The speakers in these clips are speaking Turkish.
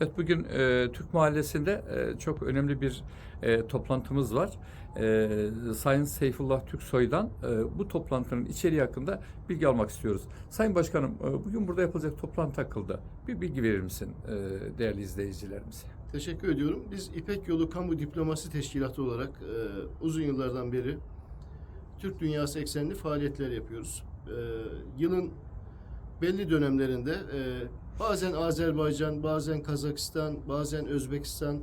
Evet bugün e, Türk Mahallesi'nde e, çok önemli bir e, toplantımız var. E, Sayın Seyfullah Türksoy'dan e, bu toplantının içeriği hakkında bilgi almak istiyoruz. Sayın Başkanım e, bugün burada yapılacak toplantı hakkında bir bilgi verir misin e, değerli izleyicilerimize? Teşekkür ediyorum. Biz İpek Yolu Kamu Diplomasi Teşkilatı olarak e, uzun yıllardan beri Türk dünyası eksenli faaliyetler yapıyoruz. E, yılın belli dönemlerinde e, bazen Azerbaycan, bazen Kazakistan, bazen Özbekistan,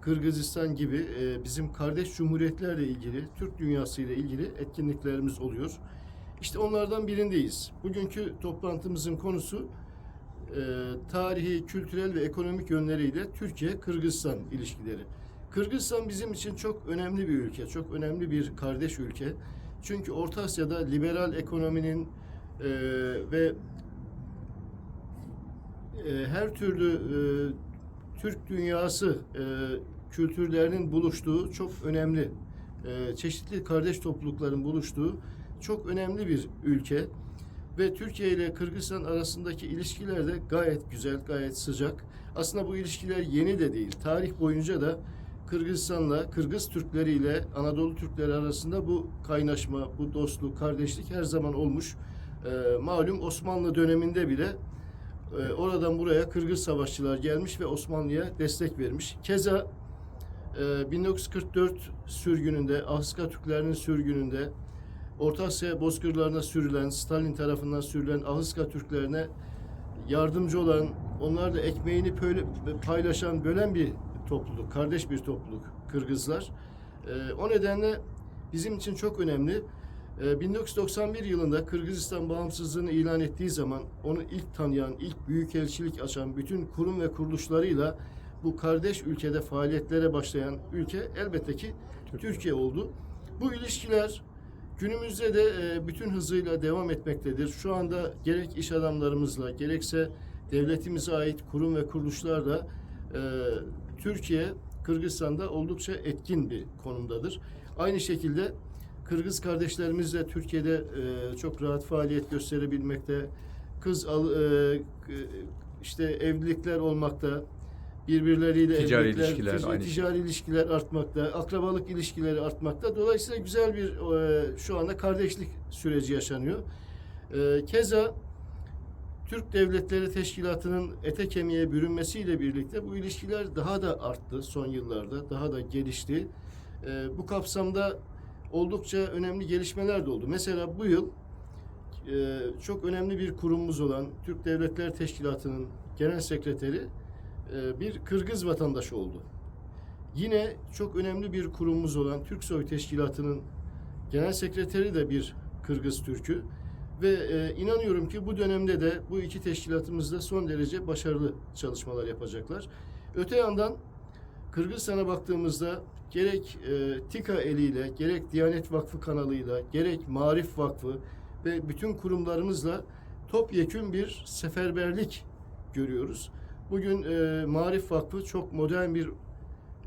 Kırgızistan gibi e, bizim kardeş cumhuriyetlerle ilgili, Türk dünyası ile ilgili etkinliklerimiz oluyor. İşte onlardan birindeyiz. Bugünkü toplantımızın konusu e, tarihi, kültürel ve ekonomik yönleriyle Türkiye-Kırgızistan ilişkileri. Kırgızistan bizim için çok önemli bir ülke, çok önemli bir kardeş ülke. Çünkü Orta Asya'da liberal ekonominin e, ve e, her türlü e, Türk dünyası e, kültürlerinin buluştuğu çok önemli, e, çeşitli kardeş toplulukların buluştuğu çok önemli bir ülke. Ve Türkiye ile Kırgızistan arasındaki ilişkiler de gayet güzel, gayet sıcak. Aslında bu ilişkiler yeni de değil. Tarih boyunca da Kırgızistan'la, Kırgız Türkleri ile Anadolu Türkleri arasında bu kaynaşma, bu dostluk, kardeşlik her zaman olmuş. Ee, malum Osmanlı döneminde bile e, oradan buraya Kırgız savaşçılar gelmiş ve Osmanlı'ya destek vermiş. Keza e, 1944 sürgününde, Ahıska Türklerinin sürgününde Orta Asya bozkırlarına sürülen, Stalin tarafından sürülen Ahıska Türklerine yardımcı olan, onlarla ekmeğini pöyle- paylaşan, bölen bir topluluk, kardeş bir topluluk Kırgızlar. Ee, o nedenle bizim için çok önemli. Ee, 1991 yılında Kırgızistan bağımsızlığını ilan ettiği zaman onu ilk tanıyan, ilk büyükelçilik açan bütün kurum ve kuruluşlarıyla bu kardeş ülkede faaliyetlere başlayan ülke elbette ki Türkiye oldu. Bu ilişkiler Günümüzde de e, bütün hızıyla devam etmektedir. Şu anda gerek iş adamlarımızla gerekse devletimize ait kurum ve kuruluşlarla e, Türkiye Kırgızistan'da oldukça etkin bir konumdadır. Aynı şekilde Kırgız kardeşlerimiz de Türkiye'de e, çok rahat faaliyet gösterebilmekte. Kız al, e, işte evlilikler olmakta, birbirleriyle Ticari evlilikler, ilişkiler, tic- aynı ticari ilişkiler artmakta, akrabalık ilişkileri artmakta. Dolayısıyla güzel bir e, şu anda kardeşlik süreci yaşanıyor. E, keza Türk Devletleri Teşkilatı'nın ete kemiğe bürünmesiyle birlikte bu ilişkiler daha da arttı son yıllarda, daha da gelişti. E, bu kapsamda oldukça önemli gelişmeler de oldu. Mesela bu yıl e, çok önemli bir kurumumuz olan Türk Devletler Teşkilatı'nın genel sekreteri e, bir Kırgız vatandaşı oldu. Yine çok önemli bir kurumumuz olan Türksoy Teşkilatı'nın genel sekreteri de bir Kırgız Türk'ü ve e, inanıyorum ki bu dönemde de bu iki teşkilatımız da son derece başarılı çalışmalar yapacaklar. Öte yandan Kırgızistan'a baktığımızda gerek e, TİKA eliyle, gerek Diyanet Vakfı kanalıyla, gerek Marif Vakfı ve bütün kurumlarımızla topyekün bir seferberlik görüyoruz. Bugün e, Marif Vakfı çok modern bir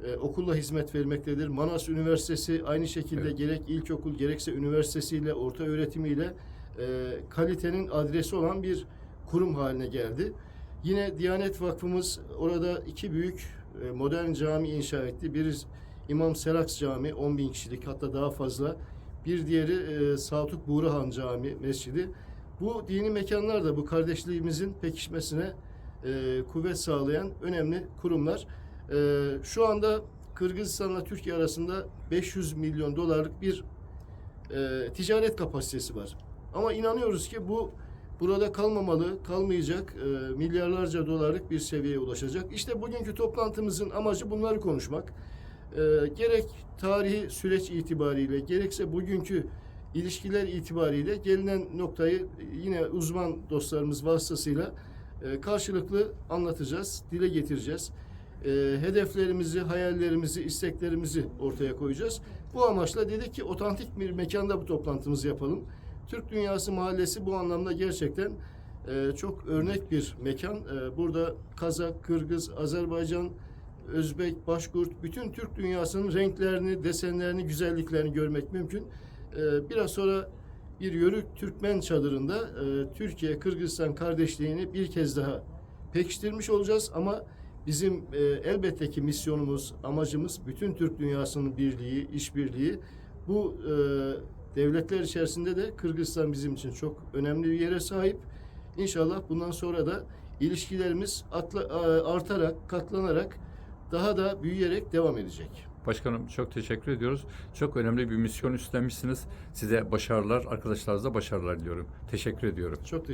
e, okulla hizmet vermektedir. Manas Üniversitesi aynı şekilde Evet. gerek ilkokul gerekse üniversitesiyle, orta öğretimiyle e, kalitenin adresi olan bir kurum haline geldi. Yine Diyanet Vakfımız orada iki büyük modern cami inşa etti. Biri İmam Seraks Camii 10 bin kişilik hatta daha fazla. Bir diğeri e, Saltuk Buğrahan Camii Mescidi. Bu dini mekanlar da bu kardeşliğimizin pekişmesine e, kuvvet sağlayan önemli kurumlar. E, şu anda Kırgızistan'la Türkiye arasında 500 milyon dolarlık bir e, ticaret kapasitesi var. Ama inanıyoruz ki bu burada kalmamalı, kalmayacak, e, milyarlarca dolarlık bir seviyeye ulaşacak. İşte bugünkü toplantımızın amacı bunları konuşmak. E, gerek tarihi süreç itibariyle, gerekse bugünkü ilişkiler itibariyle gelinen noktayı yine uzman dostlarımız vasıtasıyla e, karşılıklı anlatacağız, dile getireceğiz. E, hedeflerimizi, hayallerimizi, isteklerimizi ortaya koyacağız. Bu amaçla dedik ki otantik bir mekanda bu toplantımızı yapalım. Türk Dünyası Mahallesi bu anlamda gerçekten e, çok örnek bir mekan. E, burada Kazak, Kırgız, Azerbaycan, Özbek, Başkurt, bütün Türk dünyasının renklerini, desenlerini, güzelliklerini görmek mümkün. E, biraz sonra bir Yörük Türkmen çadırında e, Türkiye-Kırgızistan kardeşliğini bir kez daha pekiştirmiş olacağız ama Bizim e, elbette ki misyonumuz, amacımız bütün Türk dünyasının birliği, işbirliği. Bu e, devletler içerisinde de Kırgızistan bizim için çok önemli bir yere sahip. İnşallah bundan sonra da ilişkilerimiz atla, e, artarak, katlanarak daha da büyüyerek devam edecek. Başkanım çok teşekkür ediyoruz. Çok önemli bir misyon üstlenmişsiniz. Size başarılar, arkadaşlarınıza başarılar diliyorum. Teşekkür ediyorum. Çok teşekkür